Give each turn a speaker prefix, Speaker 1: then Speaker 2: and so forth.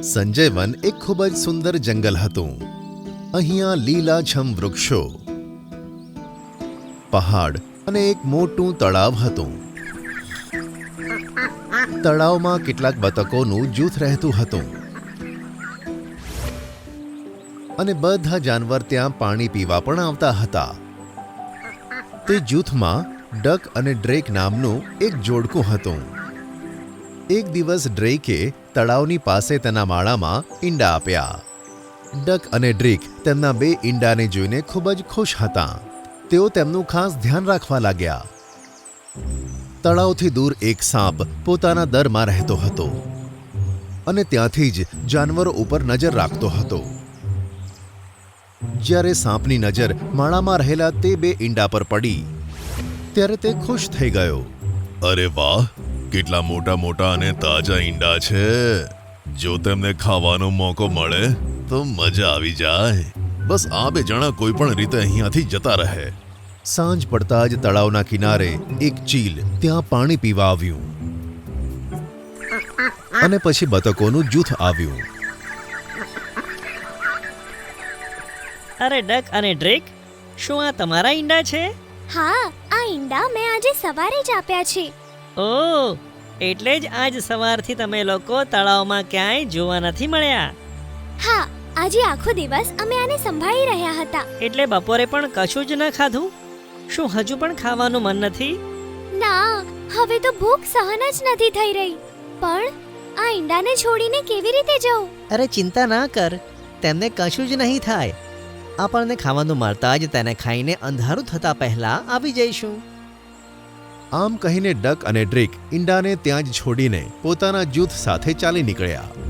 Speaker 1: Sanjay one એક ખૂબ જ સુંદર જંગલ હતું. અહીંયા લીલાછમ વૃક્ષો, પહાડ અને એક મોટું તળાવ હતું. તળાવમાં કેટલાક બતકોનું જૂથ રહેતું હતું. અને બધા જાનવર ત્યાં પાણી પીવા પણ આવતા હતા. તે જૂથમાં ડક અને ડ્રેક નામનું એક જોડકું હતું. એક દિવસ ડ્રેકે તળાવની પાસે તેના માળામાં ઈંડા આપ્યા. ડક અને ડ્રિક તેમના બે ઈંડાને જોઈને ખૂબ જ ખુશ હતા. તેઓ તેમનું ખાસ ધ્યાન રાખવા લાગ્યા. તળાવથી દૂર એક સાપ પોતાના દરમાં રહેતો હતો અને ત્યાંથી જ જાનવરો ઉપર નજર રાખતો હતો. જ્યારે સાપની નજર માળામાં રહેલા તે બે ઈંડા પર પડી, ત્યારે તે ખુશ થઈ ગયો. અરે વાહ! કેટલા મોટા મોટા અને તાજા ઈંડા છે. જો તેમને ખાવાનો મોકો મળે તો મજા આવી જાય. બસ આ બે જણા કોઈ પણ રીતે અહીંયાથી જતા રહે. સાંજ પડતા જ તળાવના કિનારે એક ચીલ ત્યાં પાણી પીવા આવ્યું. અને પછી બતકોનું જૂથ આવ્યું.
Speaker 2: અરે ડક અને ડ્રેક શું આ તમારા ઈંડા છે?
Speaker 3: હા આ ઈંડા મેં આજે સવારે જ આપ્યા છે.
Speaker 2: ઓ એટલે જ આજ સવારથી તમે લોકો તળાવમાં ક્યાંય જોવા નથી મળ્યા?
Speaker 3: હા આજે આખો દિવસ અમે આને સંભાળી રહ્યા હતા.
Speaker 2: એટલે બપોરે પણ કશું જ ન ખાધું? શું હજુ પણ ખાવાનું મન નથી?
Speaker 3: ના હવે તો ભૂખ સહન જ નથી થઈ રહી. પણ આ ઈંડાને છોડીને કેવી રીતે જઉં
Speaker 2: અરે ચિંતા ના કર તેમને કશું જ નહીં થાય. આપણને ખાવાનું મળતા જ તેને ખાઈને અંધારું થતા પહેલા આવી જઈશું.
Speaker 1: આમ કહીને ડક અને ડ્રેક ઈંડાને ત્યાં જ છોડીને પોતાના જૂથ સાથે ચાલી નીકળ્યા.